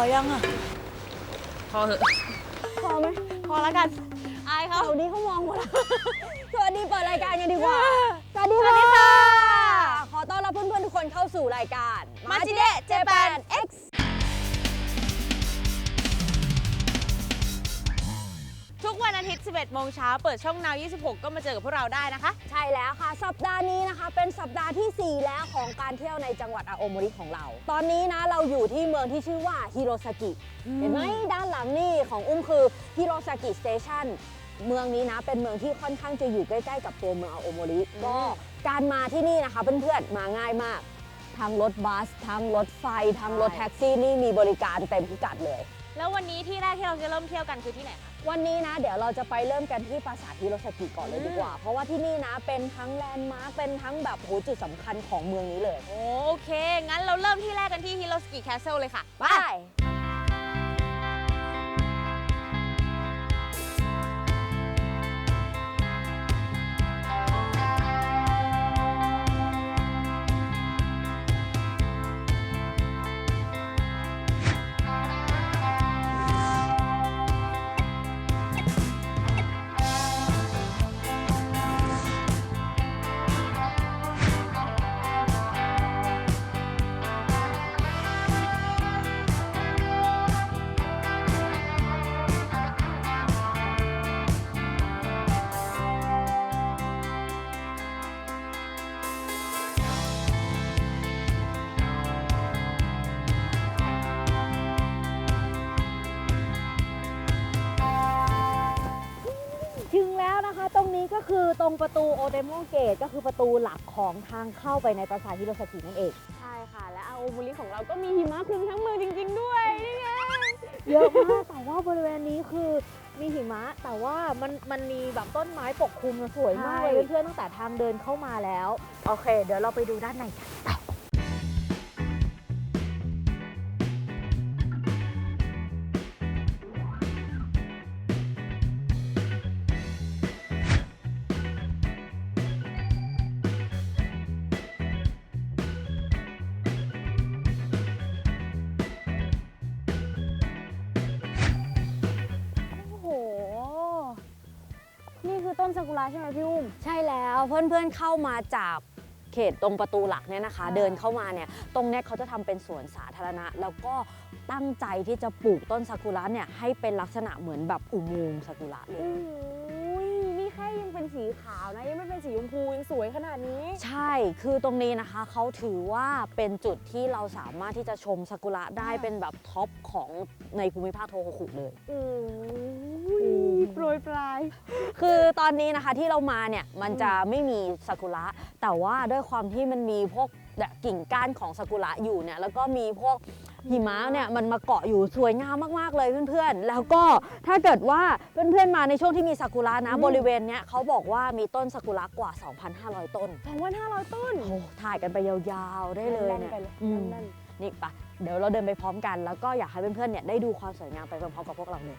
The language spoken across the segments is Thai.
อยังอะ พอเหอะพอไหมพอแล้วกัน อายเขาเดี๋ยวนี้เขามองหมดแล้ว สวัสดีเปิดรายการกันดีกว่า สวัสดีค่ะ ขอต้อนรับเพื่อนๆทุกคนเข้าสู่รายการมาจิเดะเจแปน X 11โมงเช้าเปิดช่องนาว 26 ก็มาเจอกับพวกเราได้นะคะ ใช่แล้วค่ะ สัปดาห์นี้นะคะ เป็นสัปดาห์ที่ 4 แล้วของการเที่ยวในจังหวัดอาโอโมริของเรา ตอนนี้นะเราอยู่ที่เมืองที่ชื่อว่าฮิโรซากิ เห็นไหมด้านหลังนี่ของอุ้มคือฮิโรซากิสเตชันเมืองนี้นะเป็นเมืองที่ค่อนข้างจะอยู่ใกล้ๆกับตัวเมืองอาโอโมริก็การมาที่นี่นะคะเพื่อนๆมาง่ายมากทั้งรถบัสทั้งรถไฟทั้งรถแท็กซี่นี่มีบริการเต็มพิกัดเลย แล้ววันนี้ที่แรกที่เราจะเริ่มเที่ยวกันคือที่ไหนคะ วันนี้นะ เดี๋ยวเราจะไปเริ่มกันที่ปราสาทฮิโรซากิก่อนเลยดีกว่า เพราะว่าที่นี่นะเป็นทั้งแลนด์มาร์คเป็นทั้งแบบโหจุดสำคัญของเมืองนี้เลย โอเค งั้นเราเริ่มที่แรกกันที่ฮิโรสกิแคสเซิลเลยค่ะ ไป ก็คือตรงประตูโอเดโมเกตก็คือประตูหลักของทางเข้าไปในปราสาทฮิโรซากินั่นเอง ใช่ค่ะ และอาโอบุริของเราก็มีหิมะคลุมทั้งเมืองจริง ๆ ด้วยนี่ไงเยอะมากแต่ว่าบริเวณนี้คือมีหิมะ แต่ว่ามันมันมีแบบต้นไม้ปกคลุมสวยมากเลยใช่เพื่อนๆตั้งแต่ทางเดินเข้ามาแล้ว โอเค เดี๋ยวเราไปดูด้านในกัน นี่คือต้นซากุระใช่ไหมพี่อุ้ม ใช่แล้วเพื่อนๆเข้ามาจากเขตตรงประตูหลักเนี่ยนะคะอ่าเดินเข้ามาเนี่ยตรงเนี้ยเขาจะทำเป็นสวนสาธารณะ แล้วก็ตั้งใจที่จะปลูกต้นซากุระเนี่ยให้เป็นลักษณะเหมือนแบบอุโมงค์ซากุระเลยโอ้ยนี่แค่ยังเป็นสีขาวนะ ยังไม่เป็นสีชมพูยังสวยขนาดนี้ ใช่ คือตรงนี้นะคะเขาถือว่าเป็นจุดที่เราสามารถที่จะชมซากุระได้อ่าเป็นแบบท็อปของในภูมิภาคโทโฮคุเลยโอ้อืย มโปรยปลาย คือตอนนี้นะคะที่เรามาเนี่ยมันจะไม่มีซากุระ แต่ว่าด้วยความที่มันมีพวกแบบกิ่งก้านของซากุระอยู่เนี่ยแล้วก็มีพวกหิมะเนี่ยมันมาเกาะอยู่สวยงามมากๆเลยเพื่อนๆ แล้วก็ถ้าเกิดว่าเพื่อนๆมาในช่วงที่มีซากุระนะอืมบริเวณเนี้ยเขาบอกว่ามีต้นซากุระกว่า 2,500 ต้น 2,500 ต้นโอ้ถ่ายกันไปยาวๆได้เลยแน่นเนี่ยๆไปเลยอืมแน่นนี่ปะเดี๋ยวเราเดินไปพร้อมกัน แล้วก็อยากให้เพื่อนๆเนี่ยได้ดูความสวยงามไปพร้อมๆกับพวกเราเลย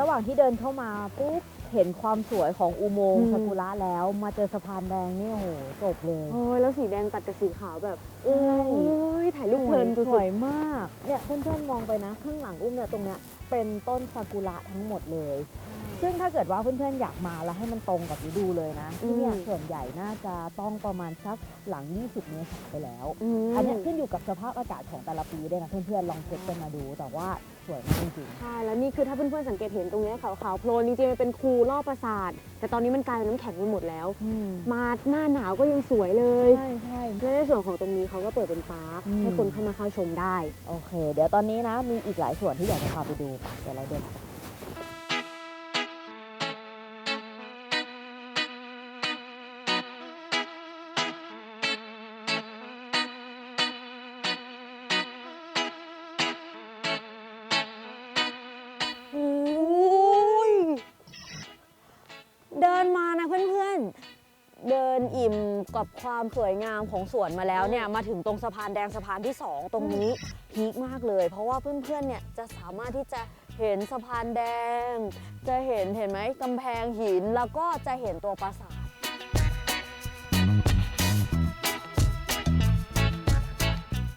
ระหว่างที่เดินเข้ามาปุ๊บเห็นความสวยของอุโมงอืค์มซากุระแล้วมาเจอสะพานแดงนี่โอ้โหจบเลยโอ้ยแล้วสีแดงตัดกับสีขาวแบบใช่โอ้ยถ่ายรูปเพลินสสุวดยมากเนี่ยเพื่อนๆมองไปนะ ข้างหลังอุ้มเนี่ยตรงเนี้ยเป็นต้นซากุระทั้งหมดเลย ซึ่งถ้าเกิดว่าเพื่อนๆอยากมาแล้วให้มันตรงกับฤดูเลยนะที่เนี่ยส่วนใหญ่น่าจะต้องประมาณสักหลัง 20 เมษายนไปแล้วๆอืมอันเนี้ยขึ้นอยู่กับสภาพอากาศของแต่ละปีด้วยนะเพื่อนๆลองเช็คกันมาดูแต่ว่าสวยมากจริงใช่แล้วนี่คือถ้าเพื่อนๆสังเกตเห็นตรงเนี้ยขาวๆโพลนจริงๆมันเป็นคูรอบปราสาท แต่ตอนนี้มันกลายเป็นน้ำแข็งไปหมดแล้ว ๆอืมมาหน้าหนาวก็ยังสวยเลยใช่ใช่และในส่วนของตรงนี้เขาก็เปิดเป็นปาร์คอืมให้คนเข้ามาเข้าชมได้ โอเค เดี๋ยวตอนนี้นะ มีอีกหลายส่วนที่อยากจะพาไปดูไปเดี๋ยวเราเดินโกับความสวยงามของสวนมาแล้วเนี่ยมาถึงตรงสะพานแดงสะพานที่ 2 ตรงนี้พีคมากเลย เพราะว่าเพื่อนๆเนี่ยจะสามารถที่จะเห็นสะพานแดง จะเห็นเห็นไหมกำแพงหินแล้วก็จะเห็นตัวปราสาท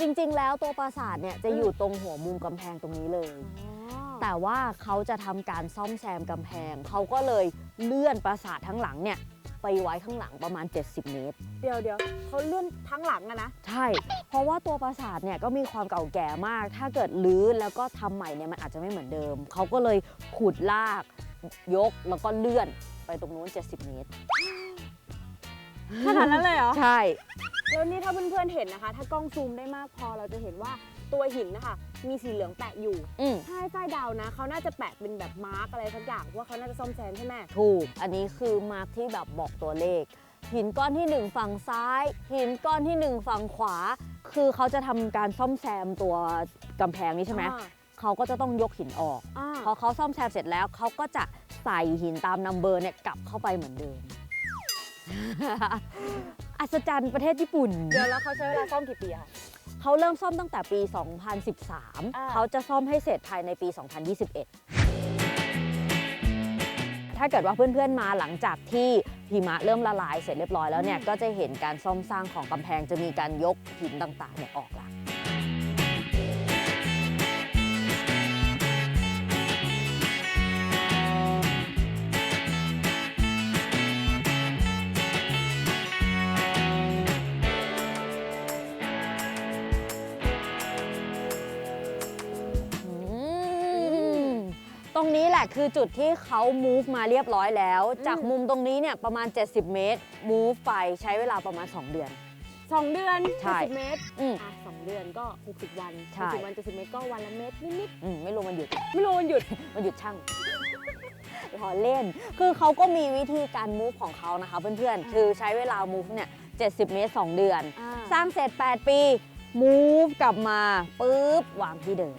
จริงๆ แล้วตัวปราสาทเนี่ยจะอยู่ตรงหัวมุมกำแพงตรงนี้เลย แต่ว่าเขาจะทำการซ่อมแซมกำแพง เขาก็เลยเลื่อนปราสาททั้งหลังเนี่ยไปไว้ข้างหลังประมาณ 70 เมตร เดี๋ยวเดี๋ยวเขาเลื่อนทั้งหลังอะนะ ใช่ เพราะว่าตัวปราสาทเนี่ยก็มีความเก่าแก่มาก ถ้าเกิดรื้อแล้วก็ทำใหม่เนี่ยมันอาจจะไม่เหมือนเดิม เขาก็เลยขุดลาก ยกแล้วก็เลื่อนไปตรงนู้น 70 เมตร ขนาดนั้นเลยเหรอ ใช่ แล้วนี่ถ้าเพื่อนๆเห็นนะคะ ถ้ากล้องซูมได้มากพอเราจะเห็นว่า ตัวหินนะคะ มีสีเหลืองแปะอยู่อืม ใช่ใต้ดาวนะ เขาน่าจะแปะเป็นแบบมาร์กอะไรสักอย่างว่าเขาน่าจะซ่อมแซมใช่ไหมถูก อันนี้คือมาร์คที่แบบบอกตัวเลข หินก้อนที่1ฝั่งซ้าย หินก้อนที่1ฝั่งขวา คือเขาจะทำการซ่อมแซมตัวกำแพงนี้ใช่ไหมอ่าเขาก็จะต้องยกหินออก อ่าพอเขาซ่อมแซมเสร็จแล้วเขาก็จะใส่หินตามนัมเบอร์เนี่ยกลับเข้าไปเหมือนเดิม อัศจรรย์ประเทศญี่ปุ่น เดี๋ยวแล้วเขาใช้เวลาซ่อมกี่ปีอะคะเขาเริ่มซ่อมตั้งแต่ปีอ่า2013 เขาจะซ่อมให้เสร็จภายในปี 2021 ถ้าเกิดว่าเพื่อนๆมาหลังจากที่หิมะเริ่มละลายเสร็จเรียบร้อยแล้วเนี่ยก็จะเห็นการซ่อมสร้างของกำแพงจะมีการยกหินต่างๆเนี่ยออกละ รงนี้แหละคือจุดที่เขา move มาเรียบร้อยแล้ว จากมุมตรงนี้เนี่ยประมาณ 70 เมตร move ไปใช้เวลาประมาณ 2 เดือน สองเดือนใช่70เมตรอืมอะสองเดือนก็60วันใช่ 60วัน70เมตรก็วันละเมตรนิดอืมไม่รู้มันหยุด ๆไม่รู้วันหยุด มันหยุดช่างล้อเล่น คือเขาก็มีวิธีการ move ของเขานะคะเพื่อนๆ คือใช้เวลา move เนี่ย 70 เมตร 2 เดือนสร้างเสร็จ 8 ปี move กลับมาปุ๊บวางที่เดิม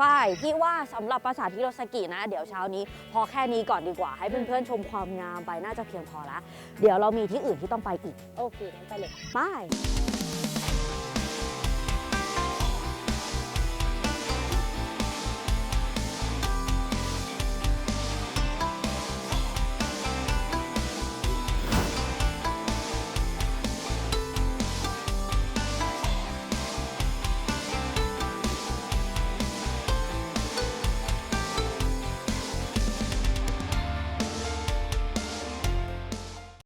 ฝ้ายพี่ว่าสำหรับปราสาทฮิโรซากินะ เดี๋ยวเช้านี้ พอแค่นี้ก่อนดีกว่าให้เพื่อนๆชมความงามไปน่าจะเพียงพอละ เดี๋ยวเรามีที่อื่นที่ต้องไปอีก โอเคงั้นไปเลยป้าย